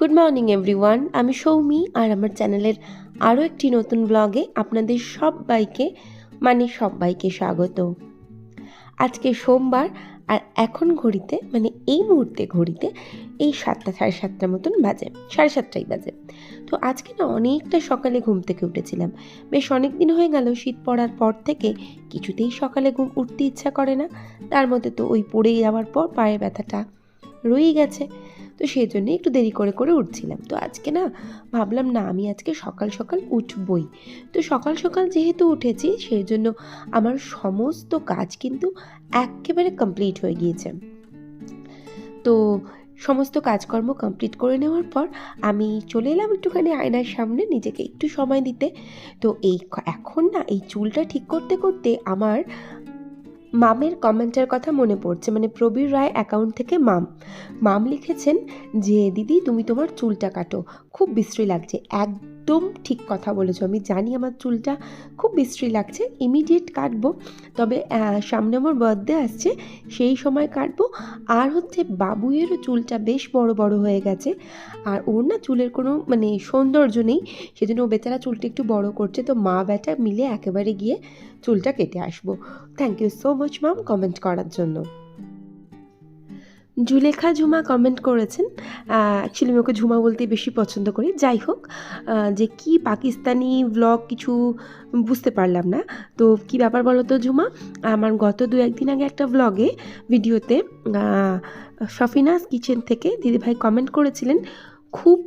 Good morning everyone আমি সৌমি আর আমার চ্যানেলের আরও একটি নতুন ব্লগে আপনাদের সবাইকে মানে সবাইকে স্বাগত। আজকে সোমবার আর এখন ঘড়িতে মানে এই মুহূর্তে ঘড়িতে এই সাতটা, সাড়ে সাতটার মতন বাজে, সাড়ে সাতটাই বাজে। তো আজকে না অনেকটা সকালে ঘুম থেকে উঠেছিলাম। বেশ অনেক দিন হয়ে গেল শীত পড়ার পর থেকে, কিছুতেই সকালে ঘুম উঠতে ইচ্ছা করে না। তার মধ্যে তো ওই পড়ে যাওয়ার পর পায়ের ব্যথাটা রয়েই গেছে। তো সেই জন্যে একটু দেরি করে করে উঠছিলাম। তো আজকে না ভাবলাম, না আমি আজকে সকাল সকাল উঠবই। তো সকাল সকাল যেহেতু উঠেছি, সেই জন্য আমার সমস্ত কাজ কিন্তু একেবারে কমপ্লিট হয়ে গিয়েছে। তো সমস্ত কাজকর্ম কমপ্লিট করে নেওয়ার পর আমি চলে এলাম একটুখানি আয়নার সামনে, নিজেকে একটু সময় দিতে। তো এই এখন না এই চুলটা ঠিক করতে করতে আমার মামের কমেন্টের কথা মনে পড়ছে মানে প্রবীর রায় অ্যাকাউন্ট থেকে মাম। মাম লিখেছেন যে, দিদি, তুমি তোমার চুলটা কাটো, খুব বিশ্রী লাগছে। একদম ঠিক কথা বলেছ। আমি জানি আমার চুলটা খুব বিশ্রী লাগছে ইমিডিয়েট কাটবো, তবে সামনে আমার বার্থডে আসছে, সেই সময় কাটবো। আর হচ্ছে বাবুয়েরও চুলটা বেশ বড় বড় হয়ে গেছে, আর ওর না চুলের কোনো মানে সৌন্দর্য নেই, সেজন্য ও বেচারা চুলটা একটু বড় করছে। তো মা বেটা মিলে একেবারে গিয়ে চুলটা কেটে আসব। Thank you so much ma'am comment করার জন্য। জুলেখা ঝুমা কমেন্ট করেছেন। অ্যাকচুয়ালি আমি ওকে ঝুমা বলতে বেশি পছন্দ করি। যাই হোক যে কি পাকিস্তানি ব্লগ কিছু বুঝতে পারলাম না। তো কি ব্যাপার বলো তো ঝুমা? আমার গত দু একদিন আগে একটা ব্লগে ভিডিওতে আহ, সফিনাস কিচেন থেকে দিদিভাই কমেন্ট করেছিলেন খুব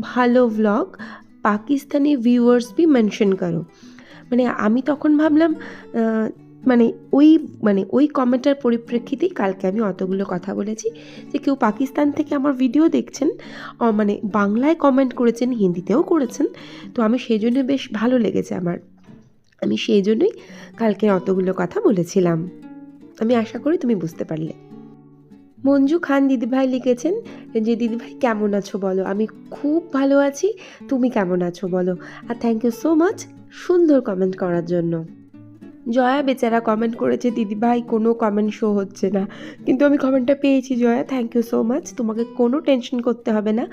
ভালো ব্লগ পাকিস্তানি ভিউয়ার্স বি মেনশন করো। মানে আমি তখন ভাবলাম মানে ওই মানে ওই কমেন্টের পরিপ্রেক্ষিতেই কালকে আমি অতগুলো কথা বলেছি যে কেউ পাকিস্তান থেকে আমার ভিডিও দেখছেন মানে বাংলায় কমেন্ট করেছেন, হিন্দিতেও করেছেন, তো আমি সেই জন্য বেশ ভালো লেগেছে আমার। আমি সেই জন্যই কালকে অতগুলো কথা বলেছিলাম। আমি আশা করি তুমি বুঝতে পারলে। মঞ্জু খান দিদিভাই লিখেছেন যে, দিদিভাই, কেমন আছো বলো? আমি খুব ভালো আছি। তুমি কেমন আছো বলো? আর থ্যাংক ইউ সো মাচ সুন্দর কমেন্ট করার জন্য। জয়া বেচারা কমেন্ট করেছে, দিদি ভাই, কোনো কমেন্ট শো হচ্ছে না। কিন্তু আমি কমেন্টটা পেয়েছি, Jaya thank you so much তোমাকে কোনো টেনশন করতে হবে না।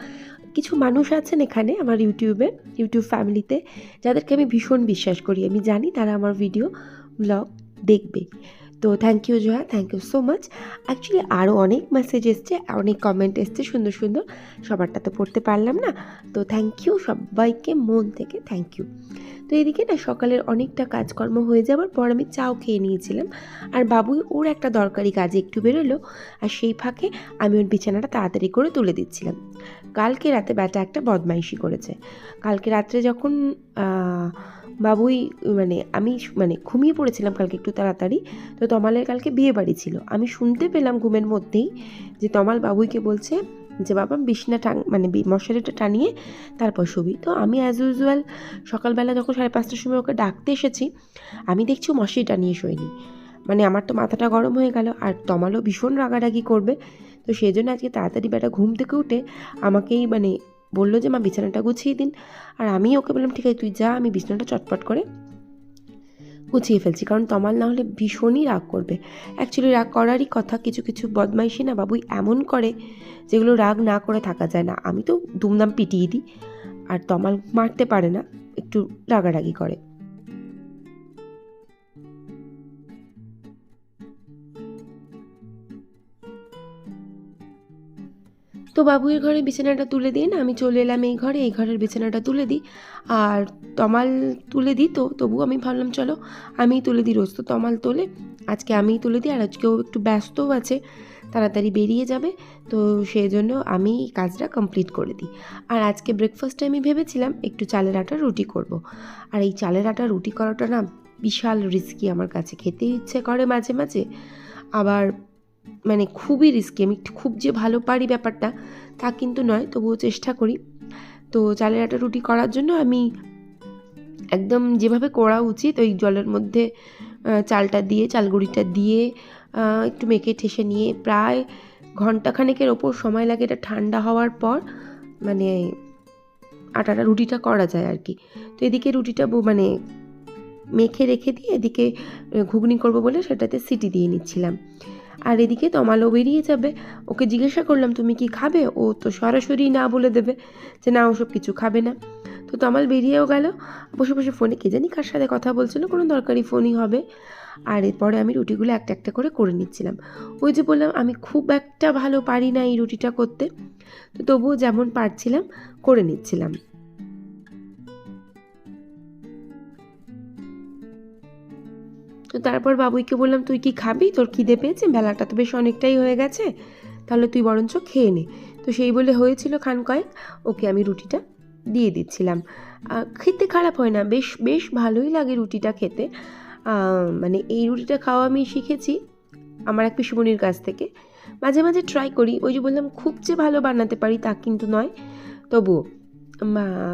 কিছু মানুষ আছেন এখানে আমার ইউটিউবে ইউটিউব ফ্যামিলিতে যাদেরকে আমি ভীষণ বিশ্বাস করি। আমি জানি তারা আমার ভিডিও ব্লগ দেখবে। তো thank you Jaya thank you so much actually আরও অনেক মেসেজ এসছে, অনেক কমেন্ট এসছে, সুন্দর সুন্দর। সবারটা তো পড়তে পারলাম না। তো থ্যাংক ইউ সবাইকে মন থেকে থ্যাংক ইউ তো এদিকে না, সকালের অনেকটা কাজকর্ম হয়ে যাওয়ার পর আমি চাও খেয়ে নিয়েছিলাম। আর বাবুই ওর একটা দরকারি কাজে একটু বেরোলো। আর সেই ফাঁকে আমি ওর বিছানাটা তাড়াতাড়ি করে তুলে দিচ্ছিলাম। কালকে রাতে ব্যাটা একটা বদমাইশি করেছে। কালকে রাত্রে যখন বাবুই মানে আমি মানে ঘুমিয়ে পড়েছিলাম কালকে একটু তাড়াতাড়ি, তো তমালের কালকে বিয়ে বাড়ি ছিল। আমি শুনতে পেলাম ঘুমের মধ্যেই যে তমাল বাবুইকে বলছে যে, বাবা, বিছনা টাং মানে মশারিটা টানিয়ে তারপর শুবি। তো আমি অ্যাজ ইউজুয়াল সকালবেলা যখন সাড়ে পাঁচটার সময় ওকে ডাকতে এসেছি, আমি দেখছি মশারি টানিয়ে শোয়নি। মানে আমার তো মাথাটা গরম হয়ে গেল, আর তমালও ভীষণ রাগারাগি করবে। তো সেই জন্য আজকে তাড়াতাড়ি বেটা ঘুম থেকে উঠে আমাকেই মানে বলল যে, মা, বিছানাটা গুছিয়ে দিন। আর আমি ওকে বললাম, ঠিক আছে, তুই যা, আমি বিছানাটা চটপট করে গুছিয়ে ফেলছি। কারণ তমাল না হলে ভীষণই রাগ করবে। অ্যাকচুয়ালি রাগ করারই কথা, কিছু কিছু বদমাইশি না বাবুই এমন করে যেগুলো রাগ না করে থাকা যায় না। আমি তো দুমদাম পিটিয়ে দিই। আর তমাল মারতে পারে না, একটু রাগারাগি করে। তো বাবুয়ের ঘরে বিছানাটা তুলে দিয়ে না, আমি চলে এলাম এই ঘরে, এই ঘরের বিছানাটা তুলে দিই। আর তমাল তুলে দিই তো তবু আমি ভাবলাম চলো আমিই তুলে দিই রোজ। তো তমাল তোলে, আজকে আমিই তুলে দিই, আর আজকেও একটু ব্যস্তও আছে, তাড়াতাড়ি বেরিয়ে যাবে। তো সেই জন্য আমি কাজটা কমপ্লিট করে দিই। আর আজকে ব্রেকফাস্টে আমি ভেবেছিলাম একটু চালের আটা রুটি করব। আর এই চালের আটা রুটি করাটা না বিশাল রিস্কি আমার কাছে, খেতে ইচ্ছে করে মাঝে মাঝে। আবার মানে খুবই রিস্কি আমি খুব যে ভালো পারি ব্যাপারটা তা কিন্তু নয়, তবুও চেষ্টা করি। তো চালের আটা রুটি করার জন্য আমি একদম যেভাবে করা উচিত, ওই জলের মধ্যে চালটা দিয়ে চালগুড়িটা দিয়ে একটু মেখে ঠেসে নিয়ে, প্রায় ঘন্টাখানেকের ওপর সময় লাগে এটা ঠান্ডা হওয়ার পর মানে আটাটা রুটিটা করা যায় আর কি। তো এদিকে রুটিটা মানে মেখে রেখে দিয়ে এদিকে ঘুগনি করব বলে সেটাতে সিটি দিয়ে নিচ্ছিলাম। আর এদিকে তমালও বেরিয়ে যাবে। ওকে জিজ্ঞাসা করলাম, তুমি কি খাবে? ও তো সরাসরি না বলে দেবে যে, না ওসব কিছু খাবে না। তো তমাল বেরিয়েও গেল। বসে বসে ফোনে কে জানি কার সাথে কথা বলছিল, কোনো দরকারি ফোনই হবে। আর এরপরে আমি রুটিগুলো একটা একটা করে করে নিচ্ছিলাম। ওই যে বললাম, আমি খুব একটা ভালো পারি না এই রুটিটা করতে। তো তবুও যেমন পারছিলাম, করে নিচ্ছিলাম। তো তারপর বাবুইকে বললাম, তুই কি খাবি? তোর খিদে পেয়েছে? বেলাটা তো বেশ অনেকটাই হয়ে গেছে। তাহলে তুই বরঞ্চ খেয়ে নে। তো সেই বলে হয়েছিল খান কয়েক। ওকে আমি রুটিটা দিয়ে দিচ্ছিলাম। খেতে খারাপ হয় না। বেশ বেশ ভালোই লাগে রুটিটা খেতে। মানে এই রুটিটা খাওয়া আমি শিখেছি আমার এক পিসুমনির কাছ থেকে। মাঝে মাঝে ট্রাই করি। ওই যে বললাম, খুব যে ভালো বানাতে পারি তা কিন্তু নয়। তবুও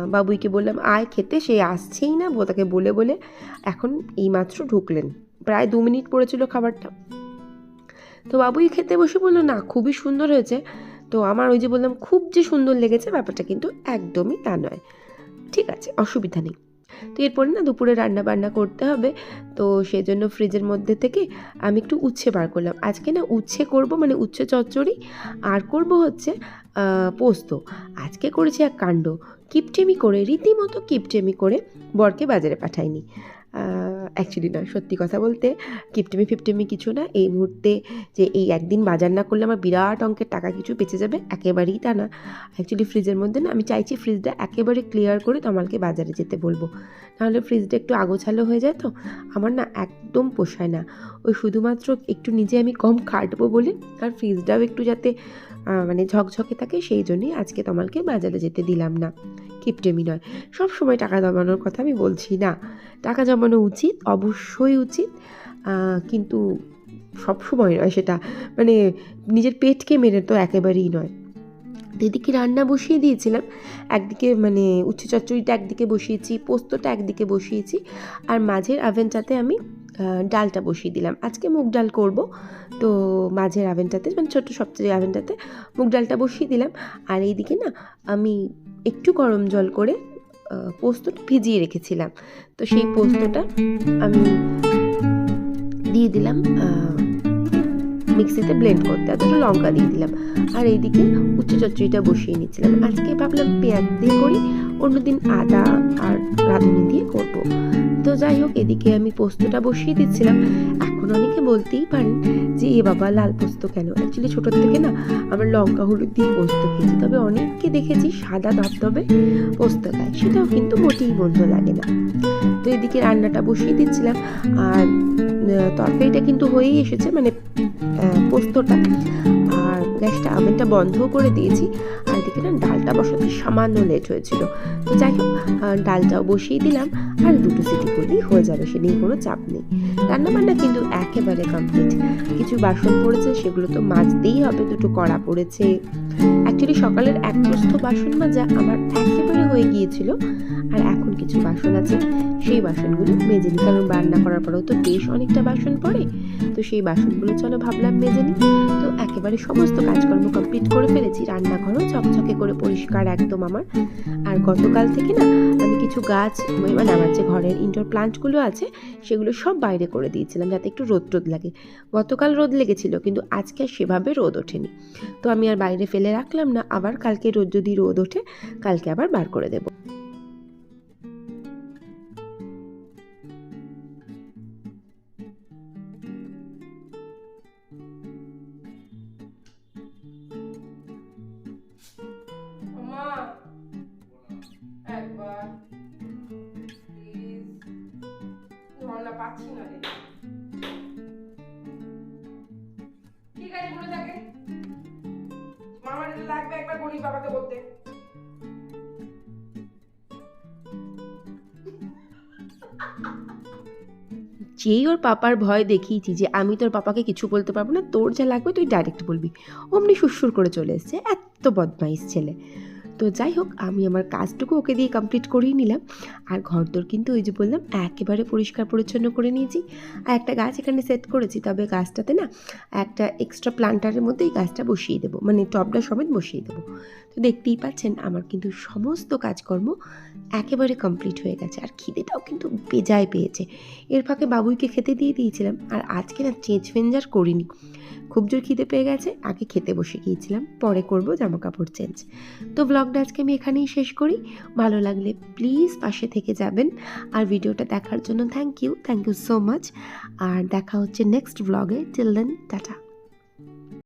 বাবুইকে বললাম, আয় খেতে। সে আসছেই না তাকে বলে বলে এখন এইমাত্র ঢুকলেন। প্রায় দু মিনিট পড়েছিল খাবারটা। তো বাবুই খেতে বসে বলল, না, খুবই সুন্দর হয়েছে। তো আমার ওই যে বললাম, খুব যে সুন্দর লেগেছে, ব্যাপারটা কিন্তু একদমই তা নয়। ঠিক আছে, অসুবিধা নেই। তো এরপরে না দুপুরে রান্না বান্না করতে হবে। তো সেজন্য ফ্রিজের মধ্যে থেকে আমি একটু উচ্ছে বার করলাম। আজকে না উচ্ছে করব মানে উচ্ছে চচ্চড়ি, আর করব হচ্ছে পোস্ত। আজকে করেছি এক কাণ্ড। কিপটেমি করে, রীতিমতো কিপটেমি করে বরকে বাজারে পাঠাইনি। অ্যাকচুয়ালি না সত্যি কথা বলতে। কিপটেমি, ফিপটেমি কিছু না। এই মুহূর্তে যে এই একদিন বাজার না করলে আমার বিরাট অঙ্কের টাকা কিছু বেঁচে যাবে, একেবারেই তা না। অ্যাকচুয়ালি ফ্রিজের মধ্যে না, আমি চাইছি ফ্রিজটা একেবারে ক্লিয়ার করে তমালকে বাজারে যেতে বলব। নাহলে ফ্রিজটা একটু আগোছালো হয়ে যায় তো, আমার না একদম পোষায় না। ওই শুধুমাত্র একটু নিজে আমি কম খাটবো বলে, আর ফ্রিজটাও একটু যাতে মানে ঝকঝকে থাকে, সেই জন্যই আজকে তমালকে বাজারে যেতে দিলাম না। কিপটেমি নয় সব সময় টাকা জমানোর কথা আমি বলছি না। টাকা জমানো উচিত, অবশ্যই উচিত কিন্তু সব সময় নয় সেটা। মানে নিজের পেটকে মেরে তো একেবারেই নয়। এদিকে রান্না বসিয়ে দিয়েছিলাম, একদিকে মানে উচ্ছে চচ্চড়িটা একদিকে বসিয়েছি, পোস্তটা একদিকে বসিয়েছি, আর মাঝের আভেনটাতে আমি ডালটা বসিয়ে দিলাম। আজকে মুগ ডাল করব, তো মাঝের আভেনটাতে মানে ছোট্ট সবচেয়ে আভেনটাতে মুগ ডালটা বসিয়ে দিলাম। আর এইদিকে না, আমি একটু গরম জল করে পোস্তটা ভিজিয়ে রেখেছিলাম। তো সেই পোস্তটা আমি দিয়ে দিলাম মিক্সিতে ব্লেন্ড করতে। আর দুটো লঙ্কা দিয়ে দিলাম। আর এইদিকে উচ্চ চচ্চড়িটা বসিয়ে নিচ্ছিলাম। আজকে ভাবলাম পেঁয়াজ দিয়ে করি। অন্যদিন আদা আর রাঁধুনি দিয়ে করব। তো যাই হোক, এদিকে আমি পোস্তটা বসিয়ে দিচ্ছিলাম। এখন অনেকে বলতেই পারেন যে, এ বাবা, লাল পোস্ত কেন? অ্যাকচুয়ালি ছোটোর থেকে না, আমার লঙ্কা, হলুদ দিয়ে পোস্ত খেয়েছি। তবে অনেককে দেখেছি সাদা ধবধবে পোস্ত খায়। সেটাও কিন্তু মোটেই বন্ধ লাগে না। তো এদিকে রান্নাটা বসিয়ে দিচ্ছিলাম। আর তরকারিটা কিন্তু হয়েই এসেছে। মানে পোস্তটা। আর গ্যাসটা আভেনটা বন্ধও করে দিয়েছি। আর এদিকে না ডালটা বসাতে সামান্য লেট হয়েছিল। তো যাই হোক ডালটাও বসিয়ে দিলাম। আর দুটো সিটি করলেই হয়ে যাবে, সে নিয়ে কোনো চাপ নেই। রান্নাবান্না কিন্তু একেবারে কমপ্লিট কিছু বাসন পড়েছে, সেগুলো তো মাজতেই হবে, দুটো কড়া পড়েছে। অ্যাকচুয়ালি সকালের এক প্রস্থ বাসন মাজা আমার একেবারে হয়ে গিয়েছিল। আর এখন কিছু বাসন আছে। সেই বাসনগুলো মেজে নিই কারণ রান্না করার পরেও তো বেশ অনেকটা বাসন পড়ে। তো সেই বাসনগুলো চলো ভাবলাম মেজে নিই তো একেবারে সমস্ত কাজকর্ম কমপ্লিট করে ফেলেছি। রান্নাঘরও চকচকে করে পরিষ্কার একদম আমার। আর গতকাল থেকে না, আমি কিছু গাছ মানে আমার যে ঘরের ইনডোর প্লান্টগুলো আছে, সেগুলো সব বাইরে করে দিয়েছিলাম যাতে একটু রোদ টোদ লাগে। গতকাল রোদ লেগেছিল, কিন্তু আজকে সেভাবে রোদ ওঠেনি। তো আমি আর বাইরে ফেলে রাখলাম না, আবার কালকে রোদ যদি রোদ ওঠে, কালকে আবার বার করে দেবো। যেই ওর পাপার ভয় দেখিয়েছি যে আমি তোর পাপাকে কিছু বলতে পারব না, তোর যা লাগবে তুই ডাইরেক্ট বলবি। অমনি সুরসুর করে চলে এসছে, এত বদমাইশ ছেলে। তো যাই হোক, আমি আমার কাজটুকু ওকে দিয়ে কমপ্লিট করিয়ে নিলাম। আর ঘরদোর কিন্তু ওই যে বললাম, একেবারে পরিষ্কার পরিচ্ছন্ন করে নিয়েছি। আর একটা গাছ এখানে সেট করেছি, তবে গাছটাতে না একটা এক্সট্রা প্লান্টারের মধ্যে এই গাছটা বসিয়ে দেবো মানে টবটা সমেত বসিয়ে দেবো। তো দেখতেই পাচ্ছেন, আমার কিন্তু সমস্ত কাজকর্ম একেবারে কমপ্লিট হয়ে গেছে, আর খিদেটাও কিন্তু বেজায় পেয়েছে। এর ফাঁকে বাবুইকে খেতে দিয়ে দিয়েছিলাম, আর আজকে না চেঞ্জ ফেঞ্জার করিনি। খুব জোর খিদে পেয়ে গেছে, আগে খেতে বসে গিয়েছিলাম, পরে করব জামা কাপড় চেঞ্জ। তো ব্লগটা আজকে আমি এখানেই শেষ করি। ভালো লাগলে প্লিজ পাশে থেকে যাবেন। আর ভিডিওটা দেখার জন্য thank you thank you so much আর দেখা হচ্ছে নেক্সট ব্লগে টিল দেন টাটা।